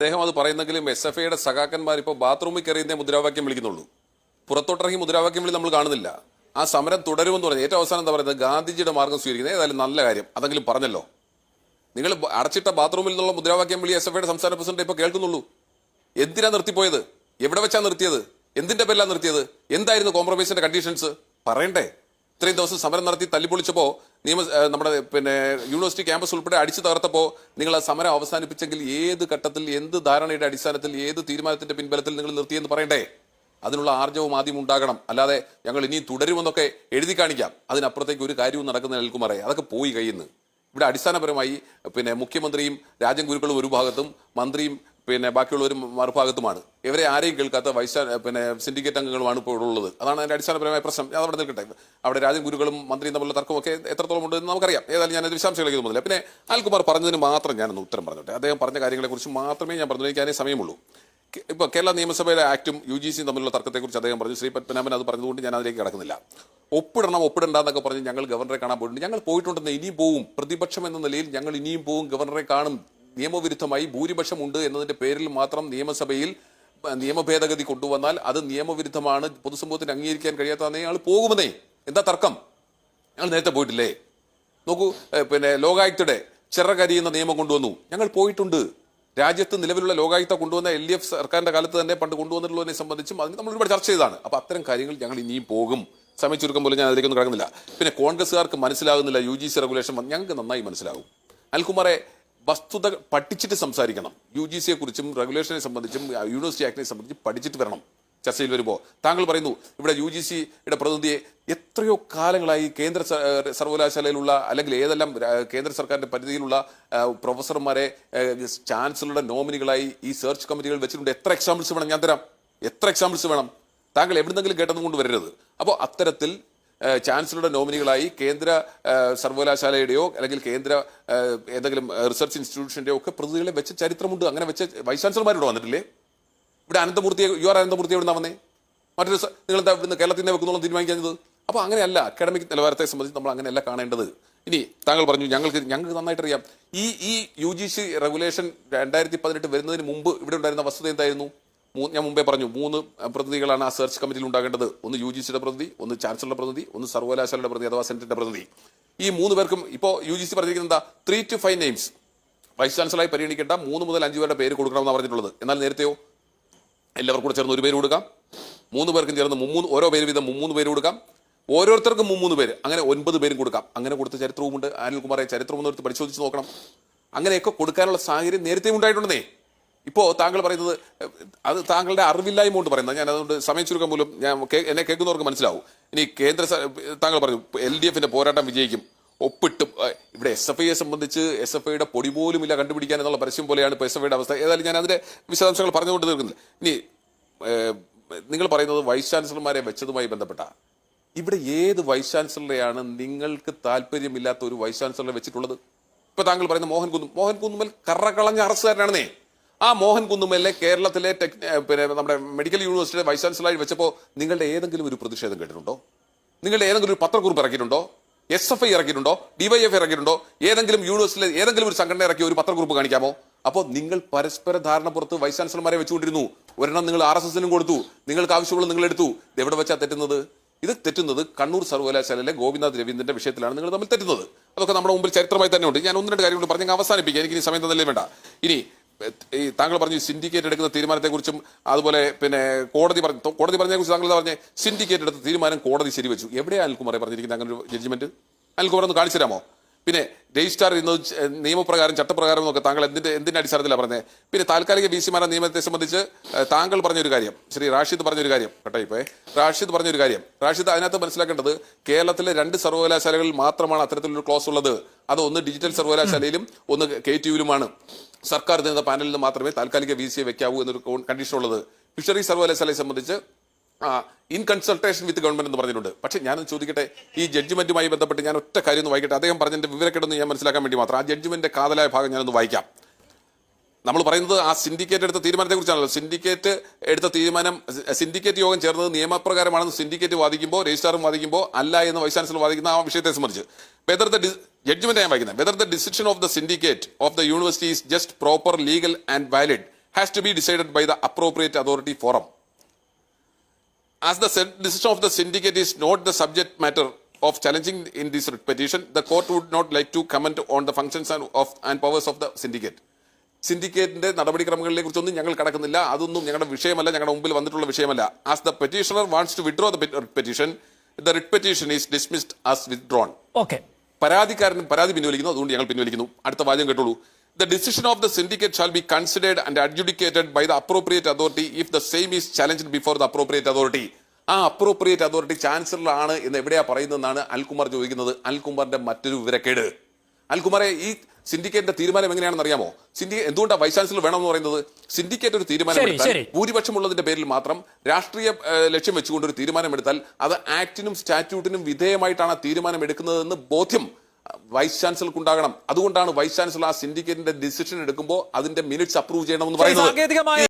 അദ്ദേഹം അത് പറയുന്നെങ്കിലും S F ഐയുടെ സഖാക്കന്മാർ ഇപ്പോൾ ബാത്റൂമിൽ കയറിയതേ മുദ്രാവാക്യം വിളിക്കുന്നുള്ളൂ. പുറത്തോട്ടിറങ്ങി മുദ്രാവാക്യം വിളി നമ്മൾ കാണുന്നില്ല. ആ സമരം തുടരുമെന്ന് പറഞ്ഞു ഏറ്റവും അവസാനം എന്താ പറയുന്നത്? ഗാന്ധിജിയുടെ മാർഗം സ്വീകരിക്കുന്നത് ഏതായാലും നല്ല കാര്യം. അതെങ്കിലും പറഞ്ഞല്ലോ. നിങ്ങൾ അടച്ചിട്ട ബാത്റൂമിൽ നിന്നുള്ള മുദ്രാവാക്യം വിളി എസ് എഫ് ഐയുടെ സംസ്ഥാന പ്രസിഡന്റ് ഇപ്പോൾ കേൾക്കുന്നുള്ളൂ. എന്തിനാ നിർത്തിപ്പോയത്? എവിടെ വെച്ചാണ് നിർത്തിയത്? എന്തിന്റെ പേരിലാണ് നിർത്തിയത്? എന്തായിരുന്നു കോംപ്രമൈസിന്റെ കണ്ടീഷൻസ് പറയണ്ടേ? ഇത്രയും ദിവസം സമരം നടത്തി തല്ലിപ്പൊളിച്ചപ്പോ നിയമ നമ്മുടെ പിന്നെ യൂണിവേഴ്സിറ്റി ക്യാമ്പസ് ഉൾപ്പെടെ അടിച്ചു തകർത്തപ്പോൾ നിങ്ങൾ ആ സമരം അവസാനിപ്പിച്ചെങ്കിൽ ഏത് ഘട്ടത്തിൽ എന്ത് ധാരണയുടെ അടിസ്ഥാനത്തിൽ ഏത് തീരുമാനത്തിന്റെ പിൻബലത്തിൽ നിങ്ങൾ നിർത്തിയെന്ന് പറയണ്ടേ? അതിനുള്ള ആർജവും ആദ്യം ഉണ്ടാകണം. അല്ലാതെ ഞങ്ങൾ ഇനിയും തുടരുമെന്നൊക്കെ എഴുതി കാണിക്കാം. അതിനപ്പുറത്തേക്ക് ഒരു കാര്യവും നടക്കുന്ന നിൽക്കുമാറേ അതൊക്കെ പോയി കഴിയുന്നു ഇവിടെ അടിസ്ഥാനപരമായി പിന്നെ മുഖ്യമന്ത്രിയും രാജൻ ഗുരുക്കളും ഒരു ഭാഗത്തും മന്ത്രിയും പിന്നെ ബാക്കിയുള്ളവരും മറുഭാഗത്തുമാണ്. ഇവരെ ആരെയും കേൾക്കാത്ത വൈസ് പിന്നെ സിൻഡിക്കേറ്റ് അംഗങ്ങളുമാണ് ഇപ്പോൾ ഉള്ളത്. അതാണ് അതിന്റെ അടിസ്ഥാനപരമായ പ്രശ്നം. ഞാൻ അവിടെ നിൽക്കട്ടെ. അവിടെ രാജൻ ഗുരുക്കളും മന്ത്രിയും തമ്മിലുള്ള തർക്കമൊക്കെ എത്രത്തോളം ഉണ്ട് എന്ന് നമുക്കറിയാം. ഏതായാലും ഞാൻ വിശദാംശങ്ങളിലേക്ക് പോകുന്നില്ല. പിന്നെ അൽകുമാർ പറഞ്ഞതിന് മാത്രം ഞാനൊന്ന് ഉത്തരം പറഞ്ഞോട്ടെ. അദ്ദേഹം പറഞ്ഞ കാര്യങ്ങളെക്കുറിച്ച് മാത്രമേ ഞാൻ പറഞ്ഞു എനിക്ക് അതിനെ സമയമുള്ളൂ. ഇപ്പോൾ ഇപ്പൊ കേരള നിയമസഭയുടെ ആക്ടും യു ജി സിയും തമ്മിലുള്ള തർക്കത്തെക്കുറിച്ച് അദ്ദേഹം പറഞ്ഞു. ശ്രീ പത്മനാഭൻ അത് പറഞ്ഞതുകൊണ്ട് ഞാൻ അതിലേക്ക് കിടക്കുന്നില്ല. ഒപ്പിടണം ഒപ്പിടണ്ട എന്നൊക്കെ പറഞ്ഞ് ഞങ്ങൾ ഗവർണറെ കാണാൻ പോയിട്ടുണ്ട്. ഞങ്ങൾ പോയിട്ടുണ്ടെന്ന് ഇനിയും പോവും. പ്രതിപക്ഷം എന്ന നിലയിൽ ഞങ്ങൾ ഇനിയും പോവും. ഗവർണറെ കാണും. നിയമവിരുദ്ധമായി ഭൂരിപക്ഷം ഉണ്ട് എന്നതിന്റെ പേരിൽ മാത്രം നിയമസഭയിൽ നിയമ ഭേദഗതി കൊണ്ടുവന്നാൽ അത് നിയമവിരുദ്ധമാണ് പൊതുസമൂഹത്തിന് അംഗീകരിക്കാൻ കഴിയാത്തതെന്ന് ഞങ്ങൾ പോകുമെന്നേ. എന്താ തർക്കം? ഞങ്ങൾ നേരത്തെ പോയിട്ടില്ലേ? നോക്കൂ പിന്നെ ലോകായുക്തയുടെ ചിറകരിയുന്ന നിയമം കൊണ്ടുവന്നു. ഞങ്ങൾ പോയിട്ടുണ്ട്. രാജ്യത്ത് നിലവിലുള്ള ലോകായുക്ത കൊണ്ടുവന്ന എൽ ഡി എഫ് സർക്കാരിന്റെ കാലത്ത് തന്നെ പണ്ട് കൊണ്ടുവന്നിട്ടുള്ളതിനെ സംബന്ധിച്ചും അതിന് നമ്മൾ ഒരുപാട് ചർച്ച ചെയ്താണ് അപ്പൊ അത്തരം കാര്യങ്ങൾ ഞങ്ങൾ ഇനിയും പോകും. സമയ ചുരുക്കം പോലും ഞാൻ അതിലേക്കൊന്നും കിടക്കുന്നില്ല. പിന്നെ കോൺഗ്രസ്സുകാർക്ക് മനസ്സിലാകുന്നില്ല യു ജി സി റെഗുലേഷൻ ഞങ്ങൾക്ക് നന്നായി മനസ്സിലാകും. അൽകുമാറെ വസ്തുത പഠിച്ചിട്ട് സംസാരിക്കണം. യു ജി സിയെ കുറിച്ചും റെഗുലേഷനെ സംബന്ധിച്ചും യൂണിവേഴ്സിറ്റി ആക്ടിനെ സംബന്ധിച്ചും പഠിച്ചിട്ട് വരണം. ചർച്ചയിൽ വരുമ്പോൾ താങ്കൾ പറയുന്നു ഇവിടെ യു ജി സിയുടെ പ്രതിനിധിയെ എത്രയോ കാലങ്ങളായി കേന്ദ്ര സർവകലാശാലയിലുള്ള അല്ലെങ്കിൽ ഏതെല്ലാം കേന്ദ്ര സർക്കാരിന്റെ പരിധിയിലുള്ള പ്രൊഫസർമാരെ ചാൻസലറുടെ നോമിനികളായി ഈ സെർച്ച് കമ്മിറ്റികൾ വെച്ചിട്ടുണ്ട്. എത്ര എക്സാമ്പിൾസ് വേണം? ഞാൻ തരാം. എത്ര എക്സാമ്പിൾസ് വേണം? താങ്കൾ എവിടുന്നെങ്കിലും കേട്ടതും കൊണ്ട് വരരുത്. അപ്പോൾ അത്തരത്തിൽ ചാൻസലറുടെ നോമിനികളായി കേന്ദ്ര സർവകലാശാലയുടെയോ അല്ലെങ്കിൽ കേന്ദ്ര ഏതെങ്കിലും റിസർച്ച് ഇൻസ്റ്റിറ്റ്യൂഷന്റെയോ ഒക്കെ പ്രതിനിധികളെ വെച്ച ചരിത്രമുണ്ട്. അങ്ങനെ വെച്ച വൈസ് ചാൻസലർമാരോട് വന്നിട്ടില്ലേ? ഇവിടെ അനന്തമൂർത്തിയെ യു ആർ അനന്തമൂർത്തി എവിടെ വന്നേ? മറ്റൊരു നിങ്ങൾ ഇവിടുന്ന് കേരളത്തിൽ നിന്ന് വെക്കുന്നുള്ള തീരുമാനിക്കുന്നത് അപ്പോൾ അങ്ങനെയല്ല അക്കാഡമിക് നിലവാരത്തെ സംബന്ധിച്ച് നമ്മൾ അങ്ങനെയല്ല കാണേണ്ടത്. ഇനി താങ്കൾ പറഞ്ഞു ഞങ്ങൾക്ക് ഞങ്ങൾക്ക് നന്നായിട്ട് അറിയാം ഈ ഈ യു ജി സി റെഗുലേഷൻ രണ്ടായിരത്തി പതിനെട്ട് വരുന്നതിന് മുമ്പ് ഇവിടെ ഉണ്ടായിരുന്ന വസ്തുത എന്തായിരുന്നു? ഞാൻ മുമ്പേ പറഞ്ഞു മൂന്ന് പ്രതിനിധികളാണ് ആ സെർച്ച് കമ്മിറ്റിയിൽ ഉണ്ടാകേണ്ടത്. ഒന്ന് യു ജി സിയുടെ പ്രതിനിധി ഒന്ന് ചാൻസലറുടെ പ്രതിനിധി ഒന്ന് സർവകലാശാലയുടെ പ്രതിനിധി അഥവാ സെനറ്റിന്റെ പ്രതിനിധി. ഈ മൂന്ന് പേർക്കും ഇപ്പോൾ യു ജി സി പറഞ്ഞിരിക്കുന്നത് എന്താ? Three two five names vice ചാൻസലറായി പരിഗണിക്കേണ്ട മൂന്ന് മുതൽ അഞ്ച് പേരുടെ പേര് കൊടുക്കണമെന്നാണ് പറഞ്ഞിട്ടുള്ളത്. എന്നാൽ നേരത്തെയോ? എല്ലാവർക്കും കൂടെ ചേർന്ന് ഒരു പേര് കൊടുക്കാം. മൂന്ന് പേർക്കും ചേർന്ന് മുമ്മൂന്ന് ഓരോ പേര് വീതം മുമ്മൂന്ന് പേര് കൊടുക്കാം. ഓരോരുത്തർക്കും മുമ്മൂന്ന് പേര് അങ്ങനെ ഒൻപത് പേരും കൊടുക്കാം. അങ്ങനെ കൊടുത്ത ചരിത്രവുമുണ്ട്. അനിൽകുമാറെ ചരിത്രം ഒന്ന് പരിശോധിച്ച് നോക്കണം. അങ്ങനെയൊക്കെ കൊടുക്കാനുള്ള സാഹചര്യം നേരത്തെ ഉണ്ടായിട്ടുണ്ടെന്നേ. ഇപ്പോൾ താങ്കൾ പറയുന്നത് അത് താങ്കളുടെ അറിവില്ലായ്മ കൊണ്ട് പറയുന്നത്. ഞാൻ അതുകൊണ്ട് സമയം ചുരുക്കം മൂലം ഞാൻ എന്നെ കേൾക്കുന്നവർക്ക് മനസ്സിലാവും. ഇനി കേന്ദ്ര താങ്കൾ പറഞ്ഞു എൽ ഡി എഫിന്റെ പോരാട്ടം വിജയിക്കും. ഒപ്പിട്ടും ഇവിടെ എസ് എഫ് ഐയെ സംബന്ധിച്ച് എസ് എഫ് ഐയുടെ പൊടി പോലും ഇല്ല കണ്ടുപിടിക്കാൻ എന്നുള്ള പരസ്യം പോലെയാണ് ഇപ്പോൾ എസ് എഫ് ഐയുടെ അവസ്ഥ. ഏതായാലും ഞാൻ അതിന്റെ വിശദാംശങ്ങൾ പറഞ്ഞുകൊണ്ട് തീർക്കുന്നില്ല ഇനി നിങ്ങൾ പറയുന്നത് വൈസ് ചാൻസലർമാരെ വെച്ചതുമായി ബന്ധപ്പെട്ട ഇവിടെ ഏത് വൈസ് ചാൻസലറെയാണ് നിങ്ങൾക്ക് താല്പര്യമില്ലാത്ത ഒരു വൈസ് ചാൻസലറെ വെച്ചിട്ടുള്ളത്? ഇപ്പൊ താങ്കൾ പറയുന്ന മോഹൻ കുന്നും മോഹൻ കുന്നുമൽ കറകളഞ്ഞ അറസ്റ്റുകാരനാണെന്നേ ആ മോഹൻ കുന്നുമലിനെ കേരളത്തിലെ ടെക് പിന്നെ നമ്മുടെ മെഡിക്കൽ യൂണിവേഴ്സിറ്റിയുടെ വൈസ് ചാൻസലറായി വെച്ചപ്പോൾ നിങ്ങളുടെ ഏതെങ്കിലും ഒരു പ്രതിഷേധം കേട്ടിട്ടുണ്ടോ? നിങ്ങളുടെ ഏതെങ്കിലും ഒരു പത്രക്കുറിപ്പ് ഇറക്കിയിട്ടുണ്ടോ? എസ് എഫ് ഐ ഇറക്കിയിട്ടുണ്ടോ? ഡിവൈഎഫ് ഇറക്കിയിട്ടുണ്ടോ? ഏതെങ്കിലും യൂണിവേഴ്സിറ്റിയിലെ ഏതെങ്കിലും ഒരു സംഘടന ഇറക്കിയ ഒരു പത്രക്കുറിപ്പ് കാണിക്കാമോ? അപ്പോൾ നിങ്ങൾ പരസ്പര ധാരണ പുറത്ത് വൈസ് ചാൻസലർമാരെ വെച്ചുകൊണ്ടിരുന്നു. ഒരെണ്ണം നിങ്ങൾ ആർ എസ് എസിനും കൊടുത്തു. നിങ്ങൾക്ക് ആവശ്യമുള്ള നിങ്ങൾ എടുത്തു. ഇത് എവിടെ വെച്ചാ തെറ്റുന്നത്? ഇത് തെറ്റുന്നത് കണ്ണൂർ സർവകലാശാലയിലെ ഗോപിനാഥ് രവീന്ദ്രന്റെ വിഷയത്തിലാണ് നിങ്ങൾ തമ്മിൽ തെറ്റുന്നത്. അതൊക്കെ നമ്മുടെ മുമ്പിൽ ചരിത്രമായി തന്നെ ഉണ്ട്. ഞാൻ ഒന്ന് രണ്ട് കാര്യങ്ങൾ പറഞ്ഞു അവസാനിപ്പിക്കുക എനിക്ക് ഇനി സമയം തന്നല്ലേ വേണ്ട. ഇനി ഈ താങ്കൾ പറഞ്ഞു സിൻഡിക്കേറ്റ് എടുക്കുന്ന തീരുമാനത്തെക്കുറിച്ചും അതുപോലെ പിന്നെ കോടതി പറഞ്ഞു കോടതി പറഞ്ഞതിനെക്കുറിച്ച് താങ്കൾ പറഞ്ഞ? സിൻഡിക്കേറ്റ് എടുത്ത തീരുമാനം കോടതി ശരിവെച്ചു. എവിടെയാണ് അനിൽകുമാറെ പറഞ്ഞിരിക്കുന്നത് അങ്ങനെ ഒരു ജഡ്ജ്മെന്റ് അനിൽകുമാർ ഒന്ന് കാണിച്ചു തരാമോ? പിന്നെ രജിസ്ട്രാർ ഇന്ന് നിയമപ്രകാരം ചട്ടപ്രകാരം എന്നൊക്കെ താങ്കൾ എന്തിന്റെ എന്തിന്റെ അടിസ്ഥാനത്തിലാണ് പറഞ്ഞത് പിന്നെ താൽക്കാലിക ബി സിമാരുടെ നിയമത്തെ സംബന്ധിച്ച് താങ്കൾ പറഞ്ഞൊരു കാര്യം. ശ്രീ റാഷിദ് പറഞ്ഞൊരു കാര്യം. കേട്ടോ ഇപ്പോ റാഷിദ് പറഞ്ഞൊരു കാര്യം. റാഷിദ് അതിനകത്ത് മനസ്സിലാക്കേണ്ടത് കേരളത്തിലെ രണ്ട് സർവകലാശാലകളിൽ മാത്രമാണ് അത്തരത്തിലൊരു ക്ലോസ് ഉള്ളത്. അത് ഒന്ന് ഡിജിറ്റൽ സർവകലാശാലയിലും ഒന്ന് കെ ടി യുവിലുമാണ് സർക്കാർ തിരുന്ന പാനലിൽ നിന്ന് മാത്രമേ താൽക്കാലിക വി സിയെ വെക്കാവൂ എന്നൊരു കണ്ടീഷൻ ഉള്ളത്. ഫിഷറീസ് സർവകലാശാലയെ സംബന്ധിച്ച് ഇൻ കൺസൾട്ടേഷൻ വിത്ത് ഗവൺമെന്റ് എന്ന് പറഞ്ഞിട്ടുണ്ട്. പക്ഷേ ഞാനൊന്ന് ചോദിക്കട്ടെ ഈ ജഡ്ജ്മെന്റുമായി ബന്ധപ്പെട്ട് ഞാൻ ഒറ്റ കാര്യം ഒന്ന് വായിക്കട്ടെ. അദ്ദേഹം പറഞ്ഞതിന്റെ വിവരക്കെടൊന്ന് ഞാൻ മനസ്സിലാക്കാൻ വേണ്ടി മാത്രം. ആ ജഡ്ജ്മെന്റിന്റെ കാതലായ ഭാഗം ഞാനൊന്ന് വായിക്കാം. നമ്മൾ പറയുന്നത് ആ സിൻഡിക്കേറ്റ് എടുത്ത തീരുമാനത്തെ കുറിച്ചാണല്ലോ സിൻഡിക്കേറ്റ് എടുത്ത തീരുമാനം സിൻഡിക്കേറ്റ് യോഗം ചേർന്നത് നിയമപ്രകാരമാണെന്ന് സിൻഡിക്കേറ്റ് വാദിക്കുമ്പോൾ രജിസ്ട്രാറും വാദിക്കുമ്പോൾ അല്ല എന്ന് വൈസ് ചാൻസലർ വാദിക്കുന്ന ആ വിഷയത്തെ സംബന്ധിച്ച്. വെദർ ദ ജഡ്ജ്മെന്റ് ഞാൻ വായിക്കുന്നത്. Whether the decision of the syndicate of the university is just proper legal and valid has to be decided by the appropriate authority forum as the decision of the syndicate syndicate not the subject matter of challenging in this petition the court would not like to comment on the on the functions and, of the syndicate. സിൻഡിക്കേറ്റിന്റെ നടപടിക്രമങ്ങളെ കുറിച്ചൊന്നും ഞങ്ങൾ കടക്കുന്നില്ല. അതൊന്നും ഞങ്ങളുടെ വിഷയമല്ല. ഞങ്ങളുടെ മുമ്പിൽ വന്നിട്ടുള്ള വിഷയമല്ല. As the petitioner wants to withdraw the petition the writ petition is dismissed as withdrawn okay പരാതിക്കാരൻ പരാതി പിൻവലിക്കുന്നു അതുകൊണ്ട് ഞങ്ങൾ പിൻവലിക്കുന്നു. അടുത്ത വാചകം കേട്ടോളൂ. The decision of the syndicate shall be considered and adjudicated by the appropriate authority if the same is challenge before the appropriate authority ആ അപ്രോപ്രിയേറ്റ് അതോറിറ്റി ചാൻസലറാണ് എന്ന് എവിടെയാ പറയുന്നതെന്നാണ് അൽകുമാർ ചോദിക്കുന്നത്. അൽകുമാറിന്റെ മറ്റൊരു വിവരക്കേട്. അൽകുമാറെ ഈ സിൻഡിക്കേറ്റിന്റെ തീരുമാനം എങ്ങനെയാണെന്ന് അറിയാമോ? സിൻഡിക്കേറ്റ് എന്തുകൊണ്ടാണ് വൈസ് ചാൻസലർ വേണമെന്ന് പറയുന്നത്? സിൻഡിക്കേറ്റ് ഒരു തീരുമാനമെടുത്താൽ. ഭൂരിപക്ഷമുള്ളതിന്റെ പേരിൽ മാത്രം രാഷ്ട്രീയ ലക്ഷ്യം വെച്ചുകൊണ്ട് ഒരു തീരുമാനമെടുത്താൽ അത് ആക്ടിനും സ്റ്റാറ്റ്യൂട്ടിനും വിധേയമായിട്ടാണ് ആ തീരുമാനം എടുക്കുന്നതെന്ന് ബോധ്യം വൈസ് ചാൻസലർക്ക് ഉണ്ടാകണം അതുകൊണ്ടാണ് വൈസ് ചാൻസലർ ആ സിൻഡിക്കേറ്റിന്റെ ഡിസിഷൻ എടുക്കുമ്പോൾ അതിന്റെ മിനിറ്റ്സ് അപ്രൂവ് ചെയ്യണമെന്ന് പറയുന്നത്.